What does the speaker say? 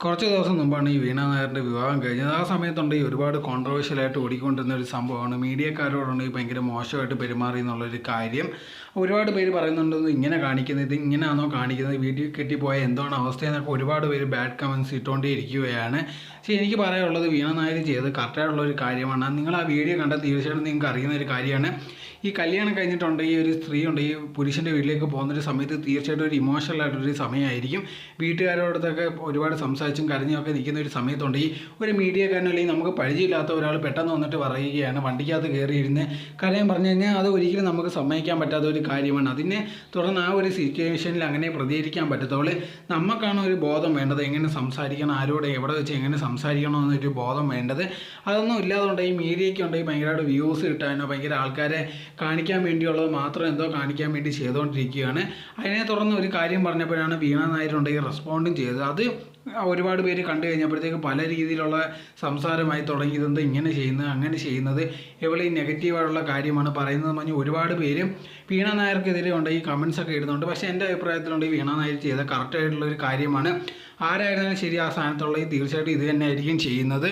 കുറച്ച് ദിവസം മുമ്പാണ് ഈ വീണ നായരുടെ വിവാഹം കഴിഞ്ഞത്. ആ സമയത്തുണ്ട് ഈ ഒരുപാട് കോൺട്രവേഴ്ഷ്യലായിട്ട് ഓടിക്കൊണ്ടിരുന്ന ഒരു സംഭവമാണ്. മീഡിയക്കാരോടാണ് ഈ ഭയങ്കര മോശമായിട്ട് പെരുമാറി എന്നുള്ളൊരു കാര്യം. ഒരുപാട് പേര് പറയുന്നുണ്ട് ഇങ്ങനെ കാണിക്കുന്നത് ഇത് ഇങ്ങനെയാണോ കാണിക്കുന്നത്? വീഡിയോ കെട്ടിപ്പോയ എന്താണ് അവസ്ഥ? എന്നൊക്കെ ഒരുപാട് പേര് ബാഡ് കമൻസ് ഇട്ടുകൊണ്ടേ ഇരിക്കുകയാണ് പക്ഷേ എനിക്ക് പറയാനുള്ളത് വീണ നായർ ചെയ്ത് കറക്റ്റായിട്ടുള്ള ഒരു കാര്യമാണ്. നിങ്ങൾ ആ വീഡിയോ കണ്ടാൽ തീർച്ചയായിട്ടും നിങ്ങൾക്ക് അറിയുന്ന ഒരു കാര്യമാണ്. ഈ കല്യാണം കഴിഞ്ഞിട്ടുണ്ട് ഈ ഒരു സ്ത്രീ ഉണ്ട് ഈ പുരുഷന്റെ വീട്ടിലേക്ക് പോകുന്നൊരു സമയത്ത് തീർച്ചയായിട്ടും ഒരു ഇമോഷണൽ ആയിട്ടൊരു സമയമായിരിക്കും. വീട്ടുകാരോടത്തൊക്കെ ഒരുപാട് സംസാരിച്ചും കരഞ്ഞുമൊക്കെ നിൽക്കുന്ന ഒരു സമയത്തുണ്ട്. ഈ ഒരു മീഡിയക്കാരൻ അല്ലെങ്കിൽ നമുക്ക് പരിചയമില്ലാത്ത ഒരാൾ പെട്ടെന്ന് വന്നിട്ട് പറയുകയാണ്. വണ്ടിക്കകത്ത് കയറിയിരുന്ന് കരയാൻ പറഞ്ഞു കഴിഞ്ഞാൽ അത് ഒരിക്കലും നമുക്ക് സമ്മതിക്കാൻ പറ്റാത്ത ഒരു കാര്യമാണ്. അതിനെ തുടർന്ന് ആ ഒരു സിറ്റുവേഷനിൽ അങ്ങനെ പ്രതികരിക്കാൻ പറ്റത്തുള്ളൂ. നമുക്കാണ് ഒരു ബോധം വേണ്ടത്? എങ്ങനെ സംസാരിക്കണം? ആരോട് എവിടെ വെച്ച് എങ്ങനെ സംസാരിക്കണം എന്നൊരു ബോധം വേണ്ടത്? അതൊന്നും ഇല്ലാതുകൊണ്ട് ഈ മീഡിയയ്ക്ക് ഉണ്ടെങ്കിൽ ഭയങ്കരമായിട്ട് വ്യൂസ് കിട്ടാനോ ഭയങ്കര ആൾക്കാരെ കാണിക്കാൻ വേണ്ടിയുള്ളത് മാത്രം എന്തോ കാണിക്കാൻ വേണ്ടി ചെയ്തുകൊണ്ടിരിക്കുകയാണ്. അതിനെ തുടർന്ന് ഒരു കാര്യം പറഞ്ഞപ്പോഴാണ് വീണ നായരുണ്ടെങ്കിൽ റെസ്പോണ്ടും ചെയ്തത്. അത് ഒരുപാട് പേര് കണ്ടു കഴിഞ്ഞപ്പോഴത്തേക്ക് പല രീതിയിലുള്ള സംസാരമായി തുടങ്ങിയതെന്ത് ഇങ്ങനെ ചെയ്യുന്നത് അങ്ങനെ ചെയ്യുന്നത് എവിടെ ഈ നെഗറ്റീവായിട്ടുള്ള കാര്യമാണ് പറയുന്നത് പറഞ്ഞ് ഒരുപാട് പേര് വീണ നായർക്കെതിരെ ഉണ്ട് ഈ കമൻസ് ഒക്കെ ഇടുന്നുണ്ട്. പക്ഷേ എന്റെ അഭിപ്രായത്തിലുണ്ട് ഈ വീണ നായർ ചെയ്ത കറക്റ്റായിട്ടുള്ള ഒരു കാര്യമാണ്. ആരായിരുന്നാലും ശരി ആ സ്ഥാനത്തുള്ള ഈ തീർച്ചയായിട്ടും ഇത് തന്നെ ആയിരിക്കും ചെയ്യുന്നത്.